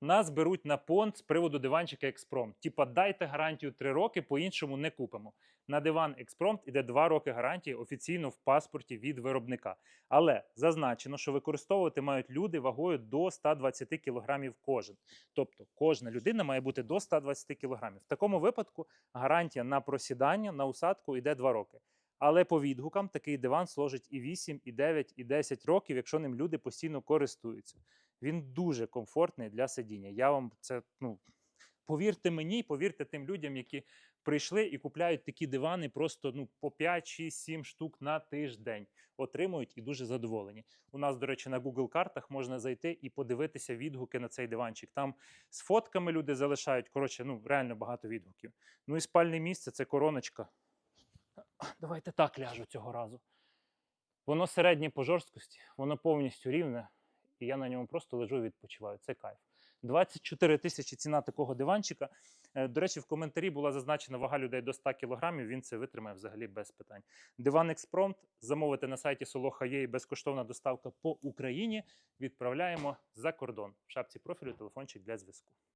Нас беруть на понт з приводу диванчика Експромт. Типа дайте гарантію 3 роки, по-іншому не купимо. На диван Експромт іде 2 роки гарантії офіційно в паспорті від виробника. Але зазначено, що використовувати мають люди вагою до 120 кг кожен. Тобто кожна людина має бути до 120 кг. В такому випадку гарантія на просідання на усадку йде 2 роки. Але по відгукам такий диван служить і 8, і 9, і 10 років, якщо ним люди постійно користуються. Він дуже комфортний для сидіння. Я вам це ну повірте мені, повірте тим людям, які прийшли і купляють такі дивани просто ну по 5, 6, 7 штук на тиждень. Отримують і дуже задоволені. У нас, до речі, на Google картах можна зайти і подивитися відгуки на цей диванчик. Там з фотками люди залишають. Коротше, ну реально багато відгуків. Ну і спальне місце це короночка. Давайте так ляжу цього разу. Воно середнє по жорсткості, воно повністю рівне, і я на ньому просто лежу і відпочиваю. Це кайф. 24 тисячі ціна такого диванчика. Е, До речі, в коментарі була зазначена вага людей до 100 кг, він це витримає взагалі без питань. Диван Експромт замовити на сайті Солоха є і безкоштовна доставка по Україні. Відправляємо за кордон. В шапці профілю телефончик для зв'язку.